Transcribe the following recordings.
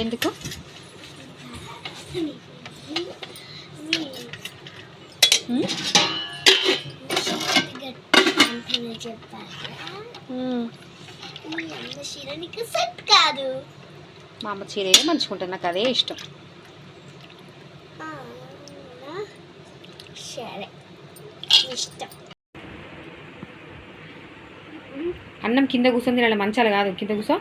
ఎందుకు? సెట్ కాదు hmm? hmm. మా అమ్మ చీర మంచుకుంటాను నాకు అదే ఇష్టం. సరే ఇష్టం అన్నం కింద కూర్చొని తినాలి మంచాలు కాదు. కింద కూర్చో.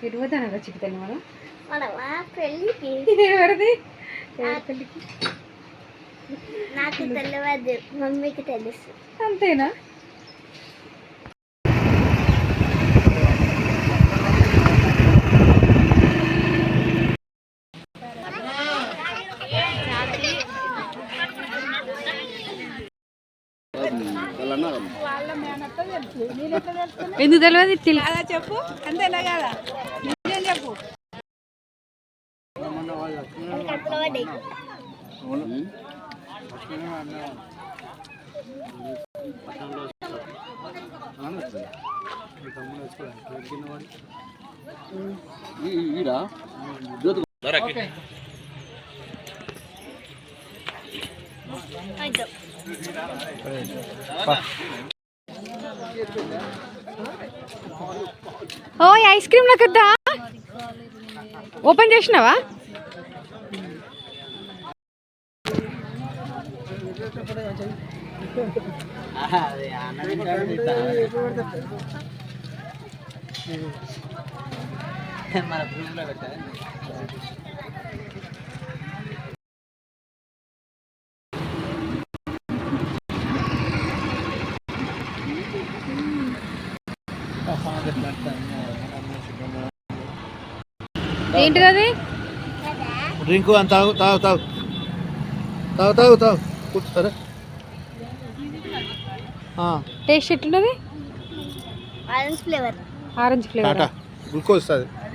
తిరుగుతాను చిక్కుతాను మనం మనమా పెళ్ళికి. ఎవరిది? నాకు తెలియదు మమ్మీకి తెలుసు. అంతేనా? ఎందుకు తెలియదు తెలు- చెప్పు. అంతేనా కదా? నిజం చెప్పు. ఈడా? ఓయ్ ఐస్ క్రీమ్ నాకు ఓపెన్ చేసినావా? ఏంటిది అది? డ్రింక్ అని తాగు తాగు తాగు. తాగు తాగు తాగు. కూర్చో సరే. ఆ, టేస్ట్ ఎట్లున్నది orange flavour orange flavour Tata. Glucose అది